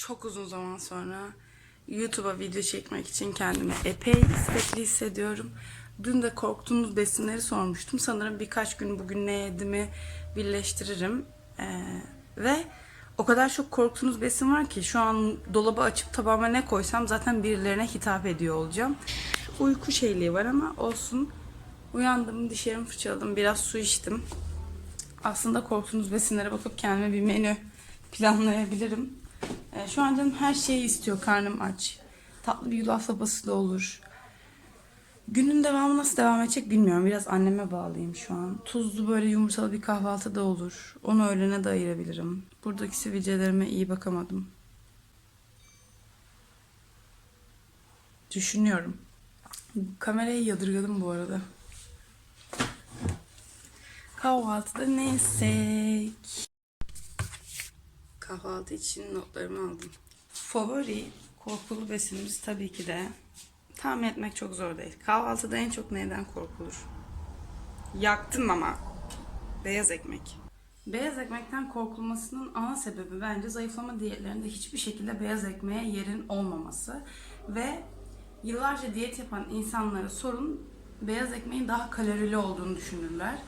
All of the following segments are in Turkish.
çok uzun zaman sonra YouTube'a video çekmek için kendimi epey istekli hissediyorum. Dün de korktuğumuz besinleri sormuştum. Sanırım birkaç gün bugün ne yediğimi birleştiririm. Ee, ve o kadar çok korktuğunuz besin var ki şu an dolabı açıp tabağıma ne koysam zaten birilerine hitap ediyor olacağım. Uyku şeyliği var ama olsun. Uyandım, dişlerimi fırçaladım, biraz su içtim. Aslında korktuğunuz besinlere bakıp kendime bir menü planlayabilirim. Ee, şu an canım her şeyi istiyor. Karnım aç. Tatlı bir yulaf sopası da olur. Günün devamı nasıl devam edecek bilmiyorum. Biraz anneme bağlıyım şu an. Tuzlu böyle yumurtalı bir kahvaltı da olur. Onu öğlene de ayırabilirim. Buradaki sivilcelerime iyi bakamadım. Düşünüyorum. Kamerayı yadırgadım bu arada. Kahvaltıda ne yesek? Kahvaltı için notlarımı aldım. Favori korkulu besinimiz tabii ki de tahmin etmek çok zor değil. Kahvaltıda en çok neyden korkulur? Yaktım ama. Beyaz ekmek. Beyaz ekmekten korkulmasının ana sebebi bence zayıflama diyetlerinde hiçbir şekilde beyaz ekmeğe yerin olmaması. Ve yıllarca diyet yapan insanlara sorun beyaz ekmeğin daha kalorili olduğunu düşünürler.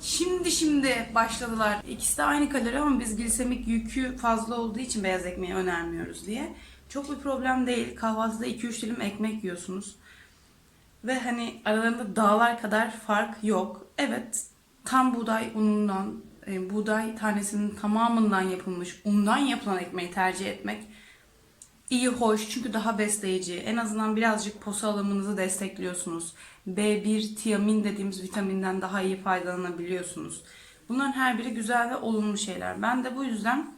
Şimdi şimdi başladılar. İkisi de aynı kalori ama biz glisemik yükü fazla olduğu için beyaz ekmeği önermiyoruz diye. Çok bir problem değil. Kahvaltıda 2-3 dilim ekmek yiyorsunuz. Ve hani aralarında dağlar kadar fark yok. Evet tam buğday unundan, e, buğday tanesinin tamamından yapılmış undan yapılan ekmeği tercih etmek iyi, hoş çünkü daha besleyici. En azından birazcık posa alımınızı destekliyorsunuz. B1, tiamin dediğimiz vitaminden daha iyi faydalanabiliyorsunuz. Bunların her biri güzel ve olumlu şeyler. Ben de bu yüzden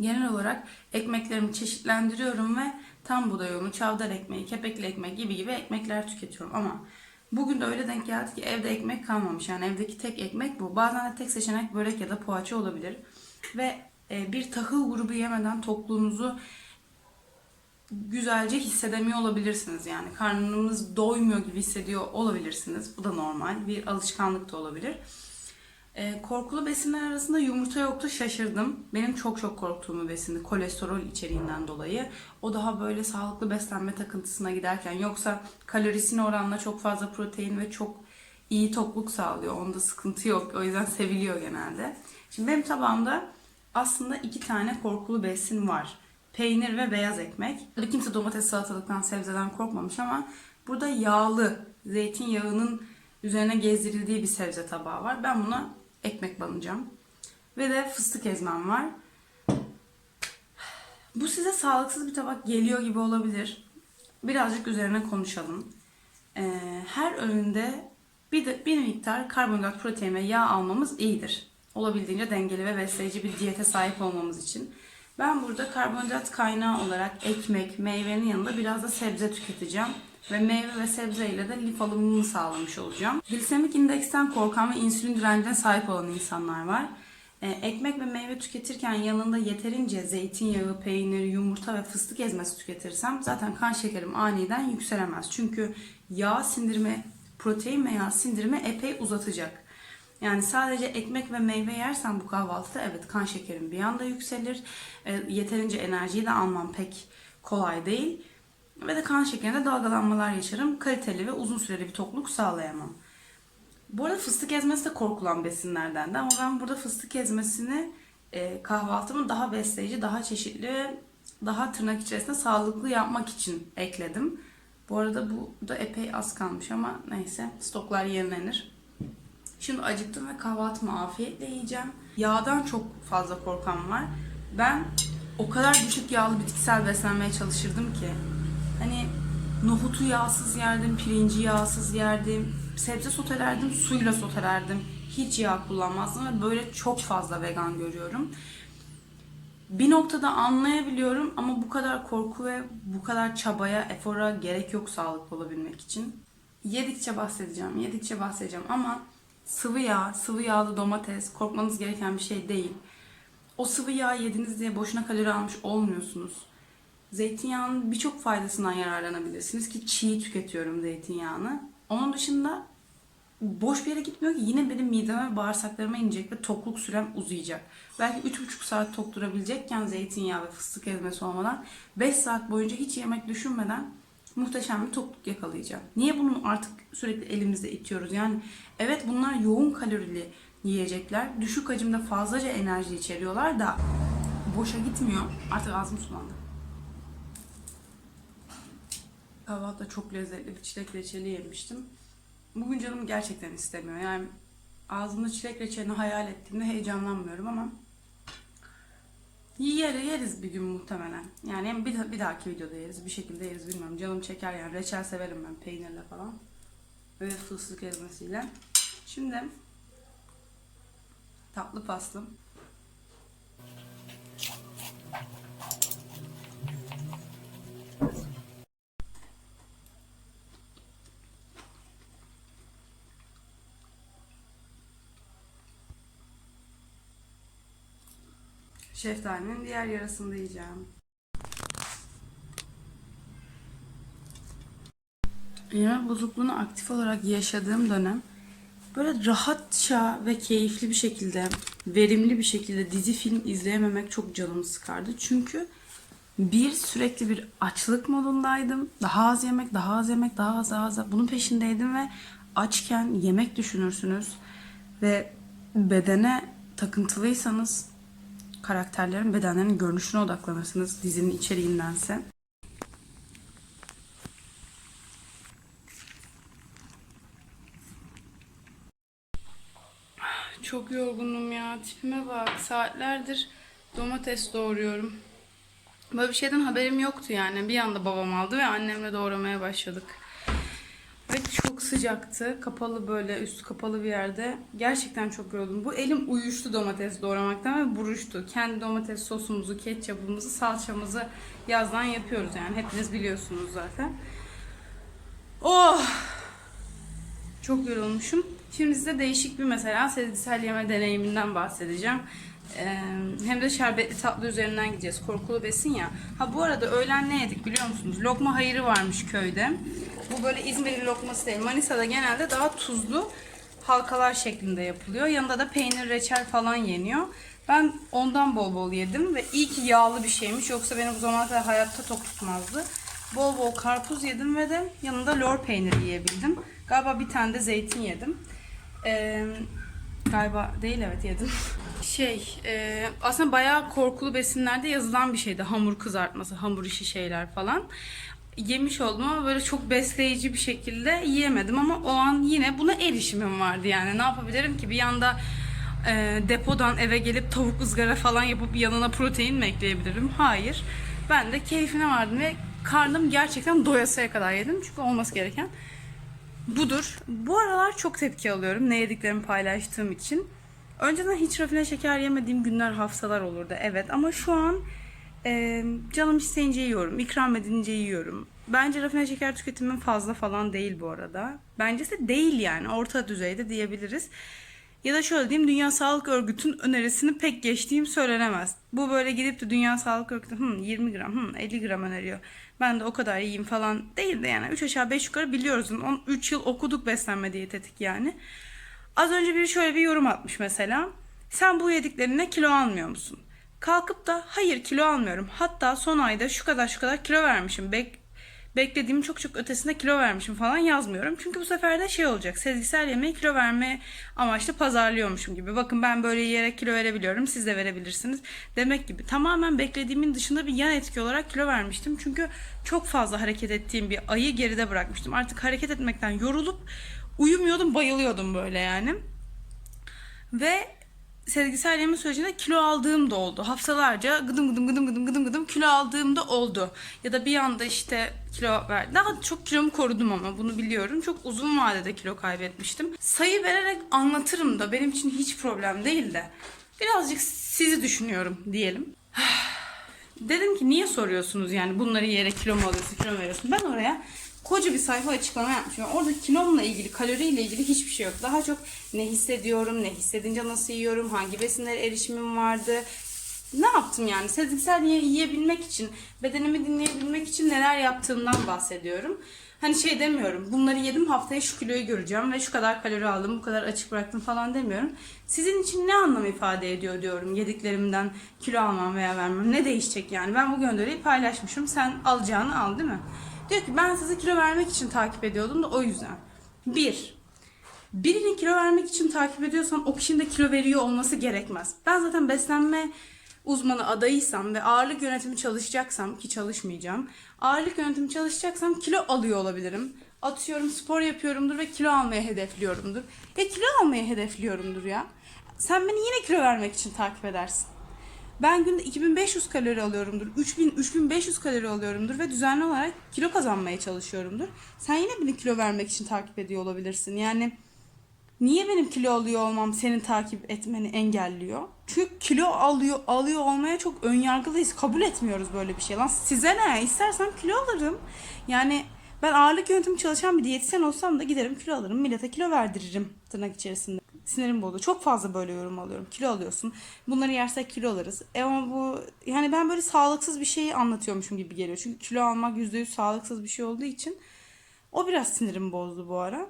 genel olarak ekmeklerimi çeşitlendiriyorum ve tam buğday unu, çavdar ekmeği, kepekli ekmek gibi gibi ekmekler tüketiyorum. Ama bugün de öyle denk geldi ki evde ekmek kalmamış. Yani evdeki tek ekmek bu. Bazen de tek seçenek börek ya da poğaça olabilir. Ve e, bir tahıl grubu yemeden tokluğunuzu güzelce hissedemiyor olabilirsiniz. Yani karnınız doymuyor gibi hissediyor olabilirsiniz. Bu da normal. Bir alışkanlık da olabilir. Ee, korkulu besinler arasında yumurta yoktu şaşırdım. Benim çok çok korktuğum bir besindi. Kolesterol içeriğinden dolayı. O daha böyle sağlıklı beslenme takıntısına giderken yoksa kalorisine oranla çok fazla protein ve çok iyi tokluk sağlıyor. Onda sıkıntı yok. O yüzden seviliyor genelde. Şimdi benim tabağımda aslında iki tane korkulu besin var. Peynir ve beyaz ekmek. Kimse domates, salatalıktan, sebzeden korkmamış ama burada yağlı, zeytinyağının üzerine gezdirildiği bir sebze tabağı var. Ben buna ekmek banacağım. Ve de fıstık ezmem var. Bu size sağlıksız bir tabak geliyor gibi olabilir. Birazcık üzerine konuşalım. Ee, her öğünde bir, de, bir miktar karbonhidrat, protein ve yağ almamız iyidir. Olabildiğince dengeli ve besleyici bir diyete sahip olmamız için. Ben burada karbonhidrat kaynağı olarak ekmek, meyvenin yanında biraz da sebze tüketeceğim. Ve meyve ve sebze ile de lif alımını sağlamış olacağım. Glisemik indeksten korkan ve insülin direncine sahip olan insanlar var. Ee, ekmek ve meyve tüketirken yanında yeterince zeytinyağı, peynir, yumurta ve fıstık ezmesi tüketirsem zaten kan şekerim aniden yükselemez. Çünkü yağ sindirme, protein ve yağ sindirimi epey uzatacak. Yani sadece ekmek ve meyve yersen bu kahvaltıda evet kan şekerim bir anda yükselir. E, yeterince enerjiyi de almam pek kolay değil. Ve de kan şekerinde dalgalanmalar yaşarım. Kaliteli ve uzun süreli bir tokluk sağlayamam. Bu arada fıstık ezmesi de korkulan besinlerden de ama ben burada fıstık ezmesini e, kahvaltımı daha besleyici, daha çeşitli, daha tırnak içerisinde sağlıklı yapmak için ekledim. Bu arada bu da epey az kalmış ama neyse stoklar yenilenir. Şimdi acıktım ve kahvaltımı afiyetle yiyeceğim. Yağdan çok fazla korkan var. Ben o kadar düşük yağlı bitkisel beslenmeye çalışırdım ki. Hani nohutu yağsız yerdim, pirinci yağsız yerdim, sebze sotelerdim, suyla sotelerdim. Hiç yağ kullanmazdım ve böyle çok fazla vegan görüyorum. Bir noktada anlayabiliyorum ama bu kadar korku ve bu kadar çabaya, efora gerek yok sağlıklı olabilmek için. Yedikçe bahsedeceğim, yedikçe bahsedeceğim ama sıvı yağ, sıvı yağlı domates korkmanız gereken bir şey değil. O sıvı yağ yediniz diye boşuna kalori almış olmuyorsunuz. Zeytinyağının birçok faydasından yararlanabilirsiniz ki çiğ tüketiyorum zeytinyağını. Onun dışında boş bir yere gitmiyor ki yine benim mideme ve bağırsaklarıma inecek ve tokluk sürem uzayacak. Belki 3,5 saat tok durabilecekken zeytinyağı ve fıstık ezmesi olmadan 5 saat boyunca hiç yemek düşünmeden muhteşem bir tokluk yakalayacağım. Niye bunu artık sürekli elimizde itiyoruz? Yani evet bunlar yoğun kalorili yiyecekler. Düşük hacimde fazlaca enerji içeriyorlar da boşa gitmiyor. Artık ağzım sulandı. Kahvaltıda çok lezzetli bir çilek reçeli yemiştim. Bugün canım gerçekten istemiyor. Yani ağzımda çilek reçelini hayal ettiğimde heyecanlanmıyorum ama yer, yeriz bir gün muhtemelen. Yani hem bir, bir dahaki videoda yeriz. Bir şekilde yeriz bilmiyorum. Canım çeker yani. Reçel severim ben peynirle falan. Ve fıstık ezmesiyle. Şimdi tatlı pastım. Şeftalinin diğer yarısını da yiyeceğim. Yemek bozukluğunu aktif olarak yaşadığım dönem böyle rahatça ve keyifli bir şekilde, verimli bir şekilde dizi film izleyememek çok canımı sıkardı. Çünkü bir sürekli bir açlık modundaydım. Daha az yemek, daha az yemek, daha az, daha az. Bunun peşindeydim ve açken yemek düşünürsünüz ve bedene takıntılıysanız karakterlerin bedenlerinin görünüşüne odaklanırsınız dizinin içeriğindense. Çok yorgunum ya. Tipime bak. Saatlerdir domates doğruyorum. Böyle bir şeyden haberim yoktu yani. Bir anda babam aldı ve annemle doğramaya başladık. Ve çok sıcaktı. Kapalı böyle üstü kapalı bir yerde. Gerçekten çok yoruldum. Bu elim uyuştu domates doğramaktan ve buruştu. Kendi domates sosumuzu, ketçapımızı, salçamızı yazdan yapıyoruz yani. Hepiniz biliyorsunuz zaten. Oh! Çok yorulmuşum. Şimdi size değişik bir mesela sezgisel yeme deneyiminden bahsedeceğim. Ee, hem de şerbetli tatlı üzerinden gideceğiz. Korkulu besin ya. Ha bu arada öğlen ne yedik biliyor musunuz? Lokma hayırı varmış köyde. Bu böyle İzmirli lokması değil. Manisa'da genelde daha tuzlu halkalar şeklinde yapılıyor. Yanında da peynir, reçel falan yeniyor. Ben ondan bol bol yedim ve iyi ki yağlı bir şeymiş. Yoksa beni bu zamana kadar hayatta tok tutmazdı. Bol bol karpuz yedim ve de yanında lor peyniri yiyebildim. Galiba bir tane de zeytin yedim. Ee, galiba değil evet yedim. Şey e, aslında bayağı korkulu besinlerde yazılan bir şeydi. Hamur kızartması, hamur işi şeyler falan. Yemiş oldum ama böyle çok besleyici bir şekilde yiyemedim ama o an yine buna erişimim vardı yani. Ne yapabilirim ki bir yanda e, depodan eve gelip tavuk ızgara falan yapıp yanına protein mi ekleyebilirim? Hayır. Ben de keyfine vardım ve karnım gerçekten doyasıya kadar yedim. Çünkü olması gereken budur. Bu aralar çok tepki alıyorum ne yediklerimi paylaştığım için. Önceden hiç rafine şeker yemediğim günler haftalar olurdu evet ama şu an e, canım isteyince yiyorum, ikram edince yiyorum. Bence rafine şeker tüketimim fazla falan değil bu arada. Bence de değil yani orta düzeyde diyebiliriz. Ya da şöyle diyeyim Dünya Sağlık Örgütü'nün önerisini pek geçtiğim söylenemez. Bu böyle gidip de Dünya Sağlık Örgütü hmm, 20 gram, hmm, 50 gram öneriyor. Ben de o kadar yiyeyim falan değil de yani 3 aşağı 5 yukarı biliyoruz. 3 yıl okuduk beslenme diyetetik yani. Az önce biri şöyle bir yorum atmış mesela. Sen bu yediklerine kilo almıyor musun? Kalkıp da hayır kilo almıyorum. Hatta son ayda şu kadar şu kadar kilo vermişim. Bek beklediğim çok çok ötesinde kilo vermişim falan yazmıyorum. Çünkü bu sefer de şey olacak. Sezgisel yemeği kilo verme amaçlı pazarlıyormuşum gibi. Bakın ben böyle yiyerek kilo verebiliyorum. Siz de verebilirsiniz. Demek gibi. Tamamen beklediğimin dışında bir yan etki olarak kilo vermiştim. Çünkü çok fazla hareket ettiğim bir ayı geride bırakmıştım. Artık hareket etmekten yorulup uyumuyordum, bayılıyordum böyle yani. Ve sezgisel yeme sürecinde kilo aldığım da oldu. Haftalarca gıdım gıdım gıdım gıdım gıdım gıdım kilo aldığım da oldu. Ya da bir anda işte kilo verdi. Daha çok kilomu korudum ama bunu biliyorum. Çok uzun vadede kilo kaybetmiştim. Sayı vererek anlatırım da benim için hiç problem değil de. Birazcık sizi düşünüyorum diyelim. Dedim ki niye soruyorsunuz yani bunları yere kilo mu alıyorsun, kilo mu veriyorsun? Ben oraya koca bir sayfa açıklama yapmışım. Yani orada kilomla ilgili, kaloriyle ilgili hiçbir şey yok. Daha çok ne hissediyorum, ne hissedince nasıl yiyorum, hangi besinlere erişimim vardı, ne yaptım yani? Sezgisel yiye- yiyebilmek için, bedenimi dinleyebilmek için neler yaptığımdan bahsediyorum. Hani şey demiyorum, bunları yedim haftaya şu kiloyu göreceğim ve şu kadar kalori aldım, bu kadar açık bıraktım falan demiyorum. Sizin için ne anlam ifade ediyor diyorum yediklerimden kilo almam veya vermem. Ne değişecek yani? Ben bu gönderiyi paylaşmışım, sen alacağını al değil mi? Diyor ki ben sizi kilo vermek için takip ediyordum da o yüzden. Bir, birini kilo vermek için takip ediyorsan o kişinin de kilo veriyor olması gerekmez. Ben zaten beslenme uzmanı adayıysam ve ağırlık yönetimi çalışacaksam ki çalışmayacağım. Ağırlık yönetimi çalışacaksam kilo alıyor olabilirim. Atıyorum spor yapıyorumdur ve kilo almaya hedefliyorumdur. Ya kilo almaya hedefliyorumdur ya. Sen beni yine kilo vermek için takip edersin. Ben günde 2500 kalori alıyorumdur. 3000 3500 kalori alıyorumdur ve düzenli olarak kilo kazanmaya çalışıyorumdur. Sen yine beni kilo vermek için takip ediyor olabilirsin. Yani Niye benim kilo alıyor olmam senin takip etmeni engelliyor? Çünkü kilo alıyor alıyor olmaya çok önyargılıyız. Kabul etmiyoruz böyle bir şey. Lan size ne? İstersem kilo alırım. Yani ben ağırlık yönetimi çalışan bir diyetisyen olsam da giderim kilo alırım. Millete kilo verdiririm tırnak içerisinde. Sinirim bozdu. Çok fazla böyle yorum alıyorum. Kilo alıyorsun. Bunları yersek kilo alırız. E ama bu yani ben böyle sağlıksız bir şeyi anlatıyormuşum gibi geliyor. Çünkü kilo almak %100 sağlıksız bir şey olduğu için o biraz sinirimi bozdu bu ara.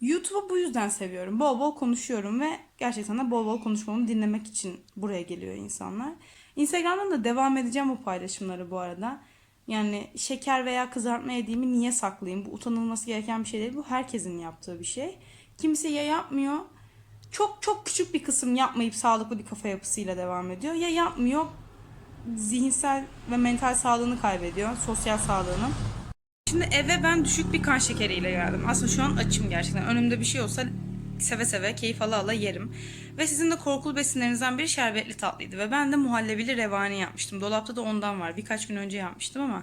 YouTube'u bu yüzden seviyorum. Bol bol konuşuyorum ve gerçekten de bol bol konuşmamı dinlemek için buraya geliyor insanlar. Instagram'dan da devam edeceğim bu paylaşımları bu arada. Yani şeker veya kızartma yediğimi niye saklayayım? Bu utanılması gereken bir şey değil. Bu herkesin yaptığı bir şey. Kimse ya yapmıyor. Çok çok küçük bir kısım yapmayıp sağlıklı bir kafa yapısıyla devam ediyor. Ya yapmıyor. Zihinsel ve mental sağlığını kaybediyor. Sosyal sağlığını. Şimdi eve ben düşük bir kan şekeriyle geldim. Aslında şu an açım gerçekten. Önümde bir şey olsa seve seve keyif ala ala yerim. Ve sizin de korkulu besinlerinizden biri şerbetli tatlıydı. Ve ben de muhallebili revani yapmıştım. Dolapta da ondan var. Birkaç gün önce yapmıştım ama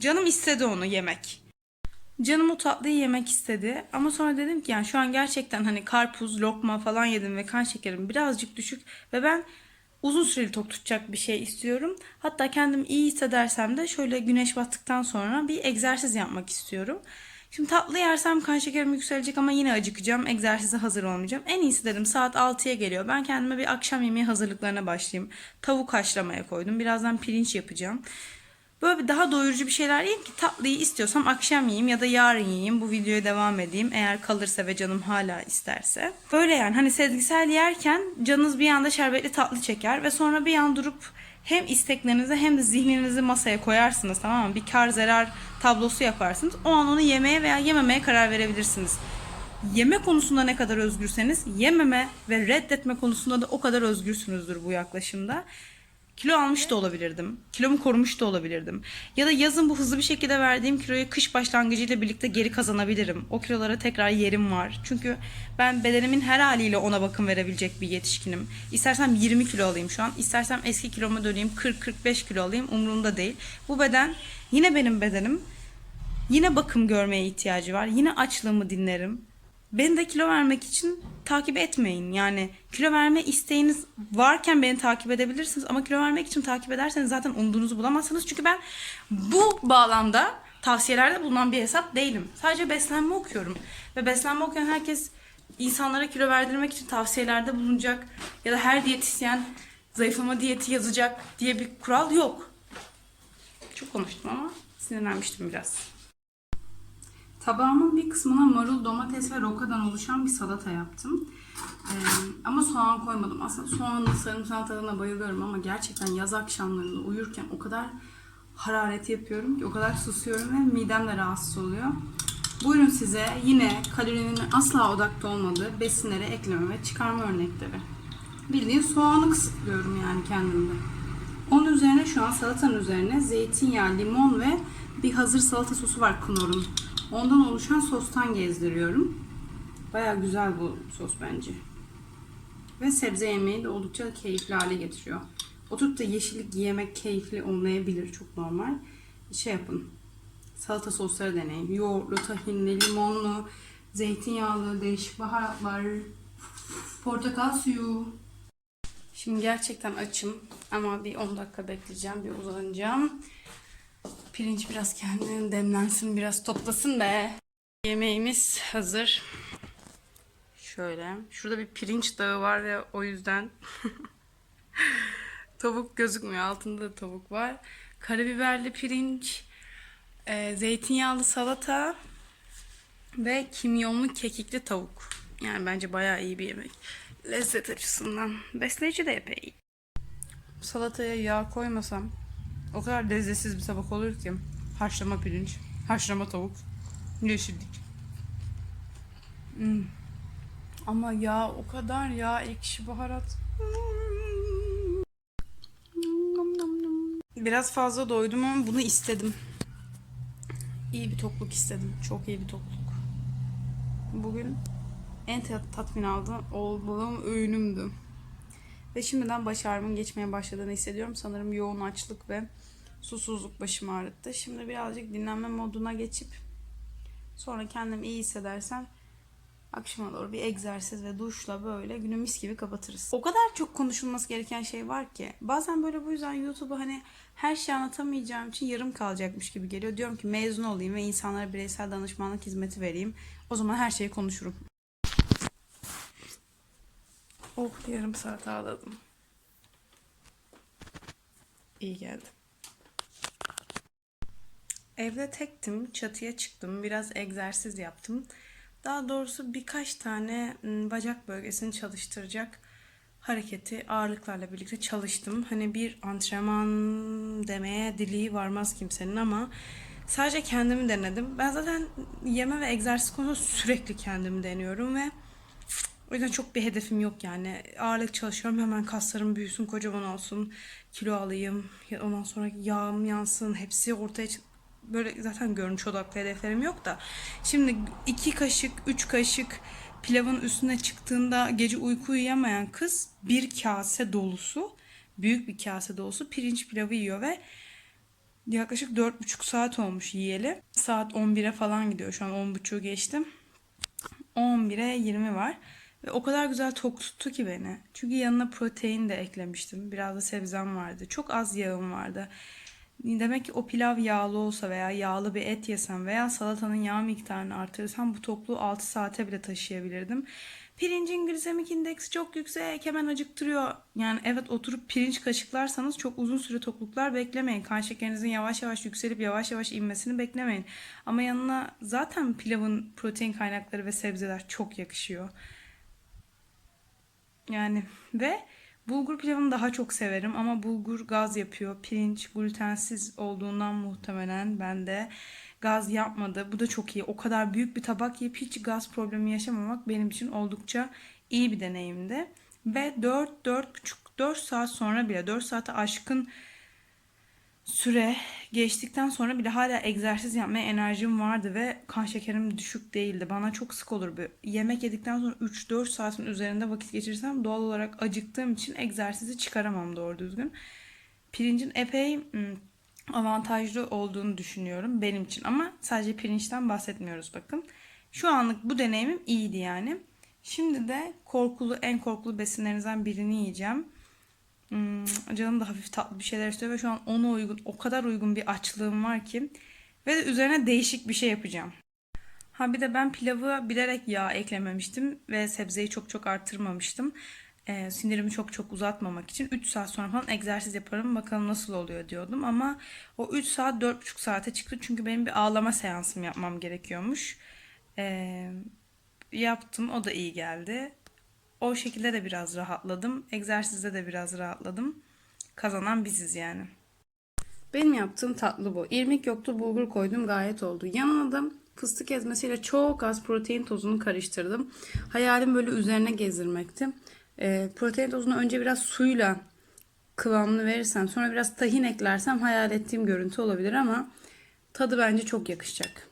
canım istedi onu yemek. Canım o tatlıyı yemek istedi. Ama sonra dedim ki yani şu an gerçekten hani karpuz, lokma falan yedim ve kan şekerim birazcık düşük. Ve ben uzun süreli tok tutacak bir şey istiyorum. Hatta kendim iyi hissedersem de şöyle güneş battıktan sonra bir egzersiz yapmak istiyorum. Şimdi tatlı yersem kan şekerim yükselecek ama yine acıkacağım. Egzersize hazır olmayacağım. En iyisi dedim saat 6'ya geliyor. Ben kendime bir akşam yemeği hazırlıklarına başlayayım. Tavuk haşlamaya koydum. Birazdan pirinç yapacağım. Böyle bir daha doyurucu bir şeyler yiyeyim ki tatlıyı istiyorsam akşam yiyeyim ya da yarın yiyeyim. Bu videoya devam edeyim eğer kalırsa ve canım hala isterse. Böyle yani hani sezgisel yerken canınız bir anda şerbetli tatlı çeker ve sonra bir an durup hem isteklerinizi hem de zihninizi masaya koyarsınız tamam mı? Bir kar zarar tablosu yaparsınız. O an onu yemeye veya yememeye karar verebilirsiniz. Yeme konusunda ne kadar özgürseniz yememe ve reddetme konusunda da o kadar özgürsünüzdür bu yaklaşımda. Kilo almış da olabilirdim. Kilomu korumuş da olabilirdim. Ya da yazın bu hızlı bir şekilde verdiğim kiloyu kış başlangıcıyla birlikte geri kazanabilirim. O kilolara tekrar yerim var. Çünkü ben bedenimin her haliyle ona bakım verebilecek bir yetişkinim. İstersem 20 kilo alayım şu an. istersem eski kiloma döneyim 40-45 kilo alayım. Umurumda değil. Bu beden yine benim bedenim. Yine bakım görmeye ihtiyacı var. Yine açlığımı dinlerim. Beni de kilo vermek için takip etmeyin. Yani kilo verme isteğiniz varken beni takip edebilirsiniz ama kilo vermek için takip ederseniz zaten umduğunuzu bulamazsınız. Çünkü ben bu bağlamda tavsiyelerde bulunan bir hesap değilim. Sadece beslenme okuyorum. Ve beslenme okuyan herkes insanlara kilo verdirmek için tavsiyelerde bulunacak ya da her diyetisyen zayıflama diyeti yazacak diye bir kural yok. Çok konuştum ama sinirlenmiştim biraz. Tabağımın bir kısmına marul, domates ve rokadan oluşan bir salata yaptım. Ee, ama soğan koymadım. Aslında soğanlı sarımsak tadına bayılıyorum ama gerçekten yaz akşamlarında uyurken o kadar hararet yapıyorum ki o kadar susuyorum ve midem de rahatsız oluyor. Buyurun size yine kalorinin asla odakta olmadığı besinleri ekleme ve çıkarma örnekleri. Bildiğin soğanı kısıtlıyorum yani kendimde. Onun üzerine şu an salatanın üzerine zeytinyağı, limon ve bir hazır salata sosu var Knorr'un. Ondan oluşan sostan gezdiriyorum. Baya güzel bu sos bence. Ve sebze yemeği de oldukça keyifli hale getiriyor. Oturup da yeşillik yemek keyifli olmayabilir. Çok normal. Şey yapın. Salata sosları deneyin. Yoğurtlu, tahinli, limonlu, zeytinyağlı, değişik baharatlar, portakal suyu. Şimdi gerçekten açım ama bir 10 dakika bekleyeceğim, bir uzanacağım. Pirinç biraz kendini demlensin, biraz toplasın be. Yemeğimiz hazır. Şöyle. Şurada bir pirinç dağı var ve o yüzden Tavuk gözükmüyor. Altında da tavuk var. Karabiberli pirinç, e, zeytinyağlı salata ve kimyonlu kekikli tavuk. Yani bence bayağı iyi bir yemek. Lezzet açısından. Besleyici de epey. Salataya yağ koymasam o kadar lezzetsiz bir tabak olur ki. Haşlama pirinç, haşlama tavuk, yeşillik. Hmm. Ama yağ o kadar yağ, ekşi baharat. Biraz fazla doydum ama bunu istedim. İyi bir tokluk istedim. Çok iyi bir tokluk. Bugün en tat- tatmin aldım olduğum öğünümdü. Ve şimdiden baş ağrımın geçmeye başladığını hissediyorum. Sanırım yoğun açlık ve susuzluk başımı ağrıttı. Şimdi birazcık dinlenme moduna geçip sonra kendimi iyi hissedersem akşama doğru bir egzersiz ve duşla böyle günü mis gibi kapatırız. O kadar çok konuşulması gereken şey var ki. Bazen böyle bu yüzden YouTube'u hani her şeyi anlatamayacağım için yarım kalacakmış gibi geliyor. Diyorum ki mezun olayım ve insanlara bireysel danışmanlık hizmeti vereyim. O zaman her şeyi konuşurum. Oh yarım saat ağladım. İyi geldi. Evde tektim, çatıya çıktım, biraz egzersiz yaptım. Daha doğrusu birkaç tane m, bacak bölgesini çalıştıracak hareketi ağırlıklarla birlikte çalıştım. Hani bir antrenman demeye dili varmaz kimsenin ama sadece kendimi denedim. Ben zaten yeme ve egzersiz konusunda sürekli kendimi deniyorum ve o yüzden çok bir hedefim yok yani. Ağırlık çalışıyorum hemen kaslarım büyüsün, kocaman olsun, kilo alayım, ondan sonra yağım yansın, hepsi ortaya böyle zaten görünüş odaklı hedeflerim yok da. Şimdi iki kaşık, üç kaşık pilavın üstüne çıktığında gece uyku uyuyamayan kız bir kase dolusu, büyük bir kase dolusu pirinç pilavı yiyor ve yaklaşık dört buçuk saat olmuş yiyeli. Saat 11'e falan gidiyor şu an 10.30'u geçtim. 11'e 20 var. Ve o kadar güzel tok tuttu ki beni. Çünkü yanına protein de eklemiştim. Biraz da sebzem vardı. Çok az yağım vardı. Demek ki o pilav yağlı olsa veya yağlı bir et yesem veya salatanın yağ miktarını artırırsam bu toplu 6 saate bile taşıyabilirdim. Pirincin glisemik indeksi çok yüksek hemen acıktırıyor. Yani evet oturup pirinç kaşıklarsanız çok uzun süre tokluklar beklemeyin. Kan şekerinizin yavaş yavaş yükselip yavaş yavaş inmesini beklemeyin. Ama yanına zaten pilavın protein kaynakları ve sebzeler çok yakışıyor. Yani ve bulgur pilavını daha çok severim ama bulgur gaz yapıyor. Pirinç glutensiz olduğundan muhtemelen ben de gaz yapmadı. Bu da çok iyi. O kadar büyük bir tabak yiyip hiç gaz problemi yaşamamak benim için oldukça iyi bir deneyimdi. Ve 4 4,5 4 saat sonra bile 4 saate aşkın süre geçtikten sonra bile hala egzersiz yapmaya enerjim vardı ve kan şekerim düşük değildi. Bana çok sık olur bir yemek yedikten sonra 3-4 saatin üzerinde vakit geçirsem doğal olarak acıktığım için egzersizi çıkaramam doğru düzgün. Pirincin epey avantajlı olduğunu düşünüyorum benim için ama sadece pirinçten bahsetmiyoruz bakın. Şu anlık bu deneyimim iyiydi yani. Şimdi de korkulu en korkulu besinlerinizden birini yiyeceğim. Hmm, canım da hafif tatlı bir şeyler istiyor ve şu an ona uygun, o kadar uygun bir açlığım var ki. Ve de üzerine değişik bir şey yapacağım. Ha bir de ben pilavı bilerek yağ eklememiştim ve sebzeyi çok çok artırmamıştım. Ee, sinirimi çok çok uzatmamak için 3 saat sonra falan egzersiz yaparım bakalım nasıl oluyor diyordum. Ama o 3 saat 4,5 saate çıktı çünkü benim bir ağlama seansım yapmam gerekiyormuş. Ee, yaptım o da iyi geldi. O şekilde de biraz rahatladım. Egzersizde de biraz rahatladım. Kazanan biziz yani. Benim yaptığım tatlı bu. İrmik yoktu, bulgur koydum gayet oldu. Yanına da fıstık ezmesiyle çok az protein tozunu karıştırdım. Hayalim böyle üzerine gezdirmekti. Ee, protein tozunu önce biraz suyla kıvamını verirsem sonra biraz tahin eklersem hayal ettiğim görüntü olabilir ama tadı bence çok yakışacak.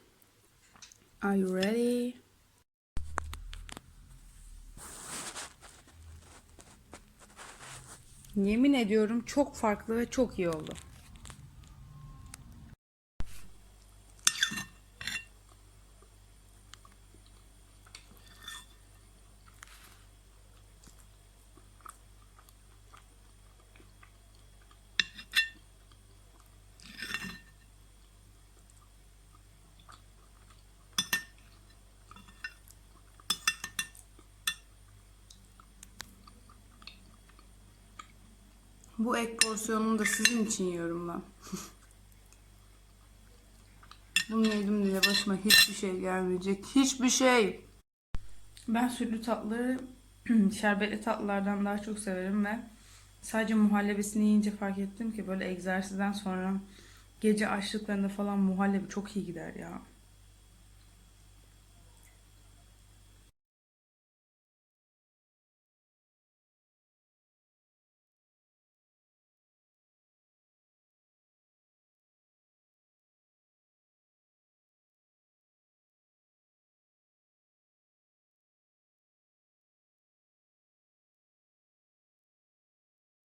Are you ready? Yemin ediyorum çok farklı ve çok iyi oldu. Bu ek porsiyonunu da sizin için yiyorum ben. Bunu yedim diye başıma hiçbir şey gelmeyecek. Hiçbir şey. Ben sütlü tatlıları şerbetli tatlılardan daha çok severim ve sadece muhallebisini yiyince fark ettim ki böyle egzersizden sonra gece açlıklarında falan muhallebi çok iyi gider ya.